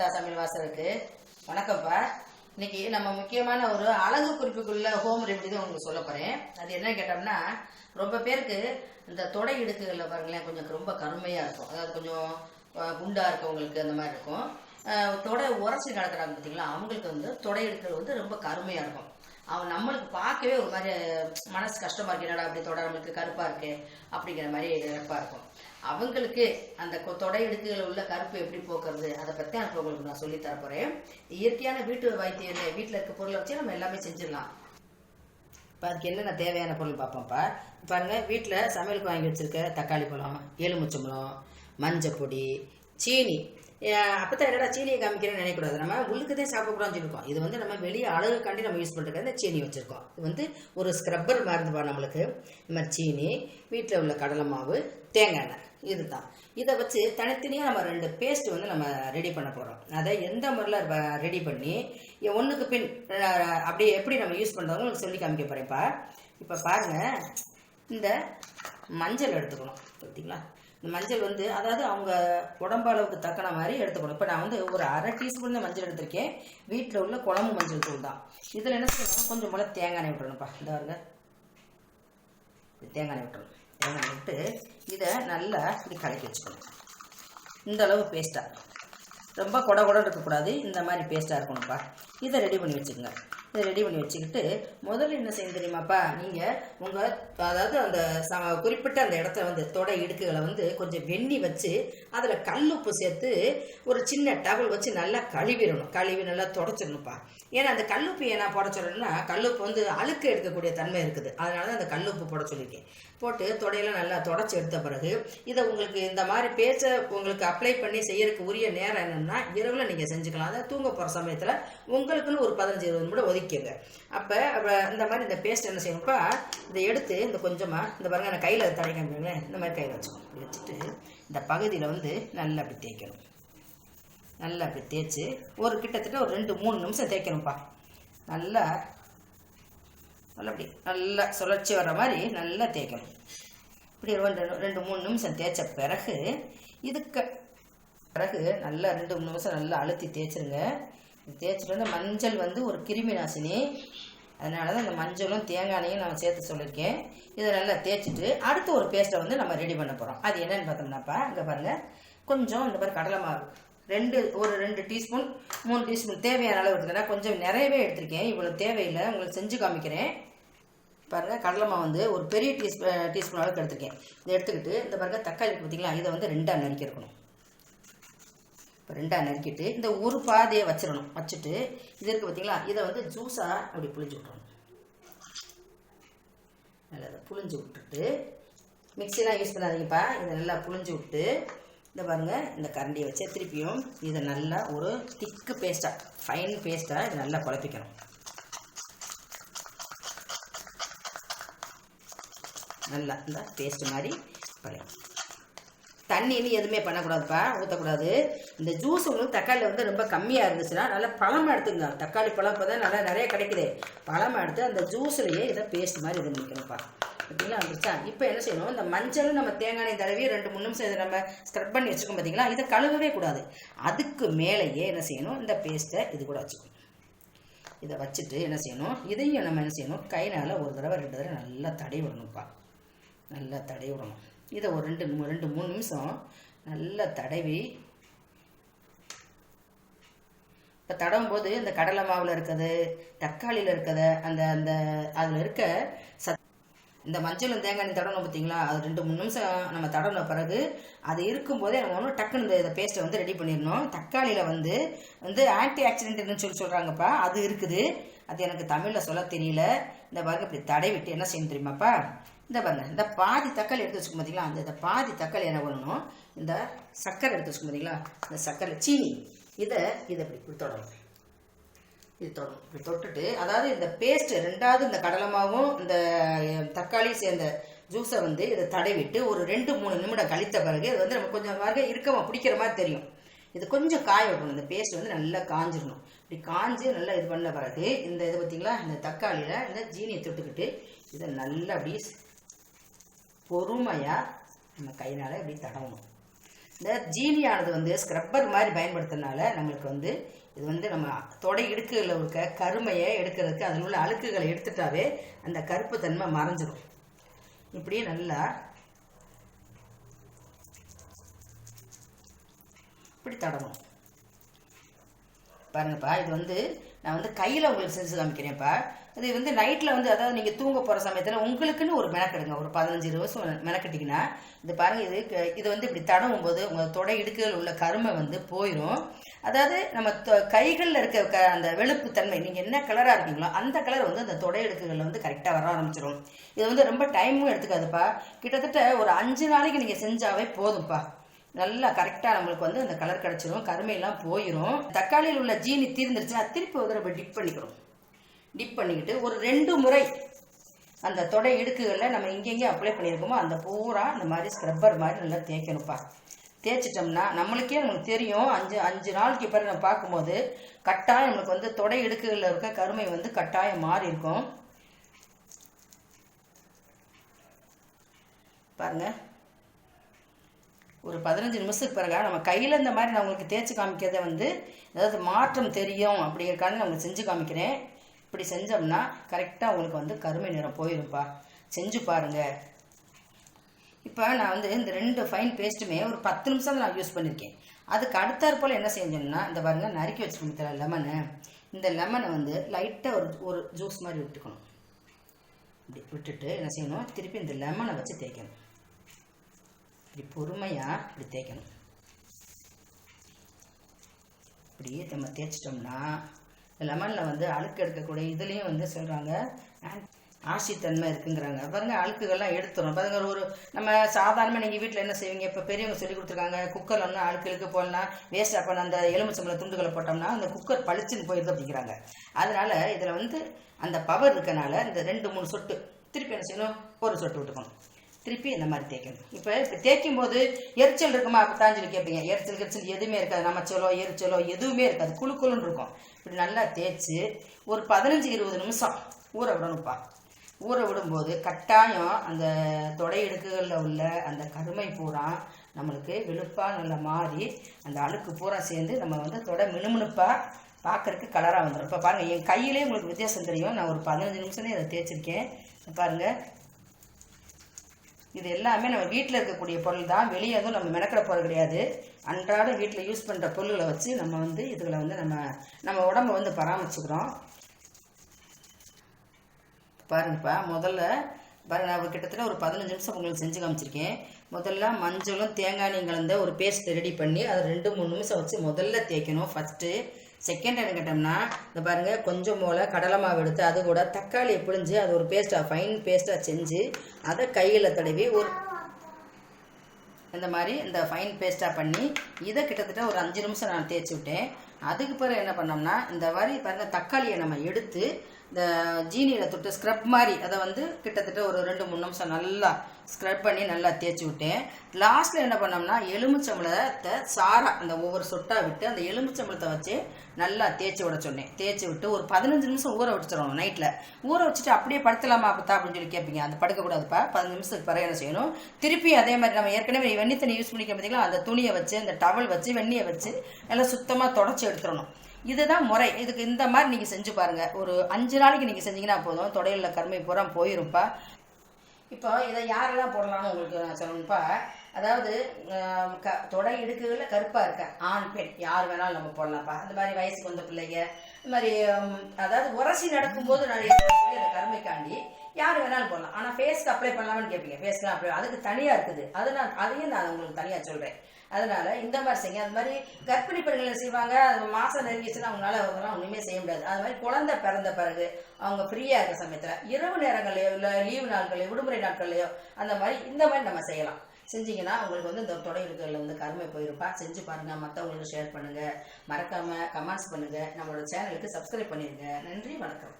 முக்தா சமையல் வாசலுக்கு வணக்கம்ப்பா. இன்னைக்கு நம்ம முக்கியமான ஒரு அழகு குறிப்புக்குள்ள ஹோம் ரெமெடி தான் உங்களுக்கு சொல்ல போறேன். அது என்ன கேட்டோம்னா ரொம்ப பேருக்கு இந்த தொடை இடுக்குகளில் பாருங்களேன் கொஞ்சம் ரொம்ப கருமையாக இருக்கும். அதாவது கொஞ்சம் குண்டாக குண்டா இருக்கவங்களுக்கு அந்த மாதிரி இருக்கும். தொடை உரசி நடக்கிறாங்க பார்த்தீங்களா அவங்களுக்கு வந்து தொடை இடுக்கல் வந்து ரொம்ப கருமையாக இருக்கும். அவன் நம்மளுக்கு பார்க்கவே ஒரு மாதிரி மனசு கஷ்டமா இருக்கு. என்னடா அப்படி தொடர் நம்மளுக்கு கருப்பா இருக்கு அப்படிங்கிற மாதிரி இழப்பா இருக்கும். அவங்களுக்கு அந்த கொ- தொடை இடுக்குகள் உள்ள கருப்பு எப்படி போக்குறது? அதை பற்றி நான் உங்களுக்கு நான் சொல்லி தரப்போகிறேன் இயற்கையான வீட்டு வைத்தியம் வீட்டில் இருக்க பொருளை வச்சு நம்ம எல்லாமே செஞ்சிடலாம். இப்போ அதுக்கு என்னென்ன தேவையான பொருள் பார்ப்போம்ப்பா பாருங்க வீட்டில் சமையலுக்கு வாங்கி வச்சுருக்க தக்காளி பழம் எலுமிச்சம்பழம் மஞ்சள் பொடி சீனி. அப்போ தான் என்னடா சீனியை காமிக்கிறேன்னு நினைக்கக்கூடாது. நம்ம உள்ளுக்கு தான் சாப்பிடக்கூடாதுன்னு சொல்லியிருக்கோம். இது வந்து நம்ம வெளியே அழகுக்காண்டி நம்ம யூஸ் பண்ணுறது இந்த சீனி வச்சுருக்கோம். இது வந்து ஒரு ஸ்க்ரப்பர் மருந்துப்பா நம்மளுக்கு. இந்த மாதிரி சீனி வீட்டில் உள்ள கடலை மாவு தேங்காய் எண்ணெய் இதுதான். இதை வச்சு தனித்தனியாக நம்ம ரெண்டு பேஸ்ட் வந்து நம்ம ரெடி பண்ண போகிறோம் அதை எந்த முறையில் ரெடி பண்ணி ஒன்றுக்கு பின் அப்படியே எப்படி நம்ம யூஸ் பண்ணுறோம் உங்களுக்கு சொல்லி காமிக்க போகிறேன்ப்பா இப்போ பாருங்கள் இந்த மஞ்சள் எடுத்துக்கணும். பார்த்தீங்களா மஞ்சள் வந்து அதாவது அவங்க உடம்பு அளவுக்கு தக்கன மாதிரி எடுத்துக்கணும். இப்போ நான் வந்து ஒரு அரை டீஸ்பூன் தான் மஞ்சள் எடுத்திருக்கேன். வீட்டில் உள்ள குழம்பு மஞ்சள் தூள் தான். இதில் என்ன செய்யணும்? கொஞ்சம் போல் தேங்காய் எண்ணெய் விட்டுறணும்ப்பா. இந்த வருங்க தேங்காய் எண்ணெய் விட்டுறணும். தேங்காய் எண்ணெய் விட்டு இதை நல்லா இப்படி கலக்கி வச்சுக்கணும். இந்த அளவு பேஸ்ட்டாக ரொம்ப கொட கொட இருக்கக்கூடாது. இந்த மாதிரி பேஸ்ட்டாக இருக்கணும்ப்பா. இதை ரெடி பண்ணி வச்சுக்கோங்க. இதை ரெடி பண்ணி வச்சுக்கிட்டு முதல்ல என்ன செய்ய தெரியுமாப்பா? நீங்கள் உங்கள் அதாவது அந்த ச குறிப்பிட்ட அந்த இடத்துல வந்து தொடை இடுக்குகளை வந்து கொஞ்சம் வெண்ணி வச்சு அதில் உப்பு சேர்த்து ஒரு சின்ன டவல் வச்சு நல்லா கழுவிடணும். கழுவி நல்லா தொடச்சிடணும்ப்பா. ஏன்னா அந்த கல்லுப்பு ஏன்னா போட சொல்லணும்னா கல்லுப்பு வந்து அழுக்கு எடுக்கக்கூடிய தன்மை இருக்குது. அதனால தான் அந்த கல்லுப்பு போட சொல்லியிருக்கேன். போட்டு தொடையெல்லாம் நல்லா தொடச்சி எடுத்த பிறகு இதை உங்களுக்கு இந்த மாதிரி பேச்ச உங்களுக்கு அப்ளை பண்ணி செய்யறதுக்கு உரிய நேரம் என்னன்னா இரவில் நீங்கள் செஞ்சுக்கலாம். அதை தூங்க போகிற சமயத்தில் உங்களுக்குன்னு ஒரு பதினஞ்சு இருபது நிமிடம் ஒதுக்கிங்க அப்போ இந்த மாதிரி இந்த பேஸ்ட் என்ன செய்யணும்ப்பா இதை எடுத்து இந்த கொஞ்சமாக இந்த பாருங்க நான் கையில் தடை காமிக்கிறேன் இந்த மாதிரி கையில் வச்சுக்கணும் வச்சுட்டு இந்த பகுதியில் வந்து நல்லா அப்படி தேய்க்கணும். நல்லா அப்படி தேய்ச்சி ஒரு கிட்டத்தட்ட ஒரு ரெண்டு மூணு நிமிஷம் தேய்க்கணும்ப்பா. நல்லா நல்லா அப்படி நல்லா சுழற்சி வர மாதிரி நல்லா தேய்க்கணும். இப்படி ரெண்டு ரெண்டு மூணு நிமிஷம் தேய்ச்ச பிறகு இதுக்கு பிறகு நல்லா ரெண்டு மூணு நிமிஷம் நல்லா அழுத்தி தேய்ச்சிருங்க. தேய்ச்சிட்டு வந்து மஞ்சள் வந்து ஒரு கிருமி நாசினி. அதனால தான் இந்த மஞ்சளும் தேங்காய் எண்ணெயும் நான் சேர்த்து சொல்லியிருக்கேன். இதை நல்லா தேய்ச்சிட்டு அடுத்து ஒரு பேஸ்ட்டை வந்து நம்ம ரெடி பண்ண போகிறோம் அது என்னென்னு பார்த்தோம்னாப்பா இங்கே பாருங்கள் கொஞ்சம் இந்த மாதிரி கடலை மாவு ரெண்டு ஒரு ரெண்டு டீஸ்பூன் மூணு டீஸ்பூன் தேவையான அளவு எடுத்துக்கிறேன். கொஞ்சம் நிறையவே எடுத்திருக்கேன். இவ்வளோ தேவையில்லை. உங்களுக்கு செஞ்சு காமிக்கிறேன். பாருங்க கடலைமாவு வந்து ஒரு பெரிய டீஸ் டீஸ்பூன் அளவுக்கு எடுத்திருக்கேன். இதை எடுத்துக்கிட்டு இந்த பாருங்கள் தக்காளி பார்த்திங்களா பார்த்தீங்களா இதை வந்து ரெண்டாக நறுக்கிருக்கணும் இப்போ ரெண்டாக நறுக்கிட்டு இந்த ஒரு பாதையை வச்சிடணும். வச்சுட்டு இது இருக்குது பார்த்தீங்களா இதை வந்து ஜூஸாக அப்படி புளிஞ்சு விட்றணும் நல்லா இதை புளிஞ்சு விட்டுட்டு மிக்சிலாம் யூஸ் பண்ணாதீங்கப்பா. இதை நல்லா புளிஞ்சு விட்டு இந்த பாருங்கள் இந்த கரண்டியை வச்சு திருப்பியும் இதை நல்லா ஒரு திக்கு பேஸ்ட்டாக ஃபைன் பேஸ்ட்டாக இதை நல்லா குழப்பிக்கணும். நல்லா இந்த பேஸ்ட் மாதிரி பழைய தண்ணின்னு எதுவுமே பண்ணக்கூடாதுப்பா ஊற்றக்கூடாது இந்த ஜூஸ் உங்களுக்கு தக்காளி வந்து ரொம்ப கம்மியாக இருந்துச்சுன்னா நல்லா பழமாக எடுத்துங்க தக்காளி பழம் இப்போ தான் நல்லா நிறைய கிடைக்குது. பழமாக எடுத்து அந்த ஜூஸ்லேயே இதை பேஸ்ட் மாதிரி இது நிற்கணும்ப்பா பார்த்தீங்களா வந்துருச்சா இப்போ என்ன செய்யணும்? இந்த மஞ்சளும் நம்ம தேங்காய் தடவி ரெண்டு மூணு நிமிஷம் இதை நம்ம ஸ்க்ரப் பண்ணி வச்சுக்கோம் பார்த்தீங்களா இதை கழுவவே கூடாது. அதுக்கு மேலேயே என்ன செய்யணும்? இந்த பேஸ்ட்டை இது கூட வச்சுக்கணும். இதை வச்சுட்டு என்ன செய்யணும்? இதையும் நம்ம என்ன செய்யணும்? கைனால் ஒரு தடவை ரெண்டு தடவை நல்லா தடவி விடணும்ப்பா. நல்லா தடவி விடணும். இதை ஒரு ரெண்டு ரெண்டு மூணு நிமிஷம் நல்லா தடவி இப்போ தடவும் போது இந்த கடலை மாவில் இருக்கிறது தக்காளியில் இருக்கிறத அந்த அந்த அதில் இருக்க சத் இந்த மஞ்சளும் தேங்காய் எண்ணெய் பார்த்தீங்களா அது ரெண்டு மூணு நிமிஷம் நம்ம தடவின பிறகு அது இருக்கும்போதே நம்ம ஒன்றும் டக்குன்னு இந்த இதை பேஸ்ட்டை வந்து ரெடி பண்ணிடணும். தக்காளியில் வந்து வந்து ஆன்டி ஆக்சிடென்ட்னு சொல்லி சொல்கிறாங்கப்பா அது இருக்குது. அது எனக்கு தமிழில் சொல்ல தெரியல. இந்த பாருங்க இப்படி தடவிட்டு என்ன செய்யணும் தெரியுமாப்பா? இந்த பாருங்க இந்த பாதி தக்காளி எடுத்து வச்சுக்கோ பார்த்தீங்களா அந்த இந்த பாதி தக்காளி என்ன பண்ணணும்? இந்த சர்க்கரை எடுத்து வச்சுக்கோ பார்த்தீங்களா இந்த சர்க்கரை சீனி. இதை இதை இப்படி கொடுத்துடணும் இது தொடரும் தொட்டுட்டு அதாவது இந்த பேஸ்ட் ரெண்டாவது இந்த கடலை மாவும் இந்த தக்காளி சேர்ந்த ஜூஸை வந்து இதை தடவிட்டு ஒரு ரெண்டு மூணு நிமிடம் கழித்த பிறகு இது வந்து நம்ம கொஞ்சம் பாருங்க இருக்கமா பிடிக்கிற மாதிரி தெரியும். இது கொஞ்சம் காய விடணும். இந்த பேஸ்ட் வந்து நல்லா காஞ்சிடணும் இப்படி காஞ்சு நல்லா இது பண்ண பிறகு இந்த இது பார்த்தீங்களா இந்த தக்காளியில் இந்த ஜீனியை தொட்டுக்கிட்டு இதை நல்லா அப்படி பொறுமையாக நம்ம கையினால் இப்படி தடவணும். இந்த ஜீனியானது வந்து ஸ்க்ரப்பர் மாதிரி பயன்படுத்துறதுனால நம்மளுக்கு வந்து இது வந்து நம்ம தொடை இடுக்குகளில் இருக்க கருமையை எடுக்கிறதுக்கு அதில் உள்ள அழுக்குகளை எடுத்துட்டாவே அந்த கருப்பு தன்மை மறைஞ்சிடும் இப்படியே நல்லா இப்படி தடவும் பாருங்கப்பா இது வந்து நான் வந்து கையில் உங்களுக்கு செஞ்சு காமிக்கிறேன்ப்பா. இது வந்து நைட்டில் வந்து அதாவது நீங்கள் தூங்க போகிற சமயத்தில் உங்களுக்குன்னு ஒரு மெனக்கெடுங்க. ஒரு பதினஞ்சு இருபது மெனக்கெட்டிங்கன்னா இது பாருங்கள் இது இதை இது வந்து இப்படி தடவும் போது உங்கள் தொடை இடுக்குகள் உள்ள கருமை வந்து போயிடும் அதாவது நம்ம தொ- கைகளில் இருக்க க அந்த வெளுப்பு தன்மை நீங்கள் என்ன கலராக இருக்கீங்களோ அந்த கலர் வந்து அந்த தொடை இடுக்குகளில் வந்து கரெக்டாக வர ஆரம்பிச்சிடும் இது வந்து ரொம்ப டைமும் எடுத்துக்காதுப்பா. கிட்டத்தட்ட ஒரு அஞ்சு நாளைக்கு நீங்கள் செஞ்சாவே போதும்ப்பா நல்லா கரெக்டாக நம்மளுக்கு வந்து அந்த கலர் கிடச்சிரும் கருமையெல்லாம் போயிடும் தக்காளியில் உள்ள ஜீனி தீர்ந்துருச்சுன்னா திருப்பி ஒரு தடவை டிப் பண்ணிக்கிறோம் டிப் பண்ணிக்கிட்டு ஒரு ரெண்டு முறை அந்த தொடை இடுக்குகளில் நம்ம எங்கெங்கே அப்ளை பண்ணியிருக்கோமோ அந்த பூரா இந்த மாதிரி ஸ்க்ரப்பர் மாதிரி நல்லா தேய்க்கணும்ப்பா. தேய்ச்சிட்டோம்னா நம்மளுக்கே நமக்கு தெரியும். அஞ்சு அஞ்சு நாளைக்கு பிறகு நம்ம பார்க்கும்போது கட்டாயம் நம்மளுக்கு வந்து தொடை இடுக்குகளில் இருக்க கருமை வந்து கட்டாயம் மாறி இருக்கும். பாருங்கள் ஒரு பதினஞ்சு நிமிஷத்துக்கு பிறகு நம்ம கையில் இந்த மாதிரி நான் உங்களுக்கு தேய்ச்சி காமிக்கிறத வந்து ஏதாவது மாற்றம் தெரியும் அப்படிங்கிறக்காக நான் உங்களுக்கு செஞ்சு காமிக்கிறேன். இப்படி செஞ்சோம்னா கரெக்டாக உங்களுக்கு வந்து கருமை நிறம் போயிரும்ப்பா செஞ்சு பாருங்கள் இப்போ நான் வந்து இந்த ரெண்டு ஃபைன் பேஸ்ட்டுமே ஒரு பத்து நிமிஷம் தான் நான் யூஸ் பண்ணியிருக்கேன் அதுக்கு அடுத்தாற் போல் என்ன செஞ்சோம்னா இந்த பாருங்க நறுக்கி வச்சுருக்கேன் லெமனு இந்த லெமனை வந்து லைட்டாக ஒரு ஒரு ஜூஸ் மாதிரி விட்டுக்கணும். இப்படி விட்டுட்டு என்ன செய்யணும்? திருப்பி இந்த லெமனை வச்சு தேய்க்கணும். இப்படி பொறுமையாக இப்படி தேய்க்கணும். இப்படி நம்ம தேய்ச்சிட்டோம்னா லெமனில் வந்து அழுக்கு எடுக்கக்கூடிய இதுலேயும் வந்து சொல்கிறாங்க ஆசித்தன்மை இருக்குங்கிறாங்க. பாருங்க அழுக்குகள்லாம் எடுத்துரும். பாருங்க ஒரு நம்ம சாதாரணமாக நீங்கள் வீட்டில் என்ன செய்வீங்க? இப்போ பெரியவங்க சொல்லி கொடுத்துருக்காங்க குக்கரில் வந்து அழுக்கு இழுக்கு போடலாம். வேஸ்ட் அப்போ அந்த எலுமிச்சம்பழ துண்டுகளை போட்டோம்னா அந்த குக்கர் பளிச்சுன்னு போயிடுது அப்படிங்கிறாங்க. அதனால் இதில் வந்து அந்த பவர் இருக்கனால இந்த ரெண்டு மூணு சொட்டு திருப்பி என்ன செய்யணும்? ஒரு சொட்டு விட்டுக்கணும். திருப்பி இந்த மாதிரி தேய்க்கணும் இப்போ இப்போ தேய்க்கும் போது எரிச்சல் இருக்குமா? அப்போ கேட்பீங்க. எரிச்சல் கெரிச்சல் எதுவுமே இருக்காது. நமச்சலோ எரிச்சலோ எதுவுமே இருக்காது. குளு குழுன்னு இருக்கும். இப்படி நல்லா தேய்ச்சி ஒரு பதினஞ்சு இருபது நிமிஷம் ஊற விடணும்ப்பா ஊற விடும்போது கட்டாயம் அந்த தொடை இடுக்குகளில் உள்ள அந்த கருமை பூரா நம்மளுக்கு வெளுப்பாக நல்லா மாறி அந்த அழுக்கு பூரா சேர்ந்து நம்ம வந்து தொடை மினுமினுப்பாக பார்க்குறக்கு கலராக வந்துடும் இப்போ பாருங்கள் என் கையிலே உங்களுக்கு வித்தியாசம் தெரியும். நான் ஒரு பதினஞ்சு நிமிஷமே இதை தேய்ச்சிருக்கேன். பாருங்கள் இது எல்லாமே நம்ம வீட்டில் இருக்கக்கூடிய பொருள் தான். வெளியே எதுவும் நம்ம மெனக்கிற பொருள் கிடையாது. அன்றாட வீட்டில் யூஸ் பண்ணுற பொருள்களை வச்சு நம்ம வந்து இதுகளை வந்து நம்ம நம்ம உடம்ப வந்து பராமரிச்சுக்கிறோம். பாருங்கப்பா முதல்ல பாருங்க நான் கிட்டத்தட்ட ஒரு பதினஞ்சு நிமிஷம் உங்களுக்கு செஞ்சு காமிச்சிருக்கேன். முதல்ல மஞ்சளும் தேங்காய் எண்ணெயும் கலந்த ஒரு பேஸ்ட் ரெடி பண்ணி அதை ரெண்டு மூணு நிமிஷம் வச்சு முதல்ல தேய்க்கணும். ஃபஸ்ட்டு செகண்ட் என்ன கேட்டோம்னா இந்த பாருங்கள் கொஞ்சம் போல் கடலை மாவு எடுத்து அது கூட தக்காளியை பிழிஞ்சு அது ஒரு பேஸ்ட்டாக ஃபைன் பேஸ்ட்டாக செஞ்சு அதை கையில் தடவி ஒரு இந்த மாதிரி இந்த ஃபைன் பேஸ்ட்டாக பண்ணி இதை கிட்டத்தட்ட ஒரு அஞ்சு நிமிஷம் நான் தேய்ச்சி விட்டேன். அதுக்கு பிறகு என்ன பண்ணோம்னா இந்த மாதிரி பாருங்கள் தக்காளியை நம்ம எடுத்து இந்த ஜீனியில் தொட்டு ஸ்க்ரப் மாதிரி அதை வந்து கிட்டத்தட்ட ஒரு ரெண்டு மூணு நிமிஷம் நல்லா ஸ்க்ரப் பண்ணி நல்லா தேய்ச்சி விட்டேன். லாஸ்ட்டில் என்ன பண்ணோம்னா எலுமிச்சம்பழத்தை சாரா அந்த ஒவ்வொரு சொட்டாக விட்டு அந்த எலுமிச்சம்பழத்தை வச்சு நல்லா தேய்ச்சி விட சொன்னேன். தேய்ச்சி விட்டு ஒரு பதினஞ்சு நிமிஷம் ஊற வச்சுருவோம் நைட்டில் ஊற வச்சுட்டு அப்படியே படுத்தலாமா பார்த்தா அப்படின்னு சொல்லி கேட்பீங்க அது படுக்கக்கூடாதுப்பா. பதினஞ்சு நிமிஷத்துக்கு பிறகு என்ன செய்யணும்? திருப்பி அதே மாதிரி நம்ம ஏற்கனவே வெண்ணி தண்ணி யூஸ் பண்ணிக்க பார்த்தீங்களா அந்த துணியை வச்சு அந்த டவல் வச்சு வெண்ணியை வச்சு நல்லா சுத்தமாக தொடச்சி எடுத்துடணும். இதுதான் முறை. இதுக்கு இந்த மாதிரி நீங்கள் செஞ்சு பாருங்கள் ஒரு அஞ்சு நாளைக்கு நீங்கள் செஞ்சீங்கன்னா போதும். தொடையில் கருமை பூரா போயிரும்ப்பா இப்போ இதை யாரெல்லாம் போடலாம்னு உங்களுக்கு நான் சொல்லணும்ப்பா? அதாவது க தொடை இடுக்குகளில் கருப்பாக இருக்க. ஆண் பெண். யார் வேணாலும் நம்ம போடலாம்ப்பா. அந்த மாதிரி வயசுக்கு வந்த பிள்ளைங்க. இந்த மாதிரி அதாவது உரசி நடக்கும்போது நிறைய கருமைக்காண்டி யார் வேணாலும் போடலாம். ஆனால் ஃபேஸ்க்கு அப்ளை பண்ணலாம்னு கேட்பீங்க ஃபேஸ்க்குலாம் அப்ளை அதுக்கு தனியாக இருக்குது. அதை நான் அதையும் நான் உங்களுக்கு தனியாக சொல்கிறேன் அதனால இந்த மாதிரி செய்யுங்க. அது மாதிரி கர்ப்பிணி பெண்கள் செய்வாங்க? அது மாதம் நெருங்கிச்சுன்னா அவங்களால அவங்களாம் ஒன்றுமே செய்ய முடியாது. அது மாதிரி குழந்தை பிறந்த பிறகு அவங்க ஃப்ரீயாக இருக்க சமயத்தில் இரவு நேரங்களையோ இல்லை லீவு நாட்கள்லையோ விடுமுறை நாட்கள்லையோ அந்த மாதிரி இந்த மாதிரி நம்ம செய்யலாம். செஞ்சீங்கன்னா உங்களுக்கு வந்து இந்த தொடை இருக்கிறதுல வந்து கருமை போயிருப்பா. செஞ்சு பாருங்கள் மற்றவங்களுக்கு ஷேர் பண்ணுங்கள் மறக்காமல் கமெண்ட்ஸ் பண்ணுங்கள் நம்மளோட சேனலுக்கு சப்ஸ்கிரைப் பண்ணிடுங்க. நன்றி வணக்கம்.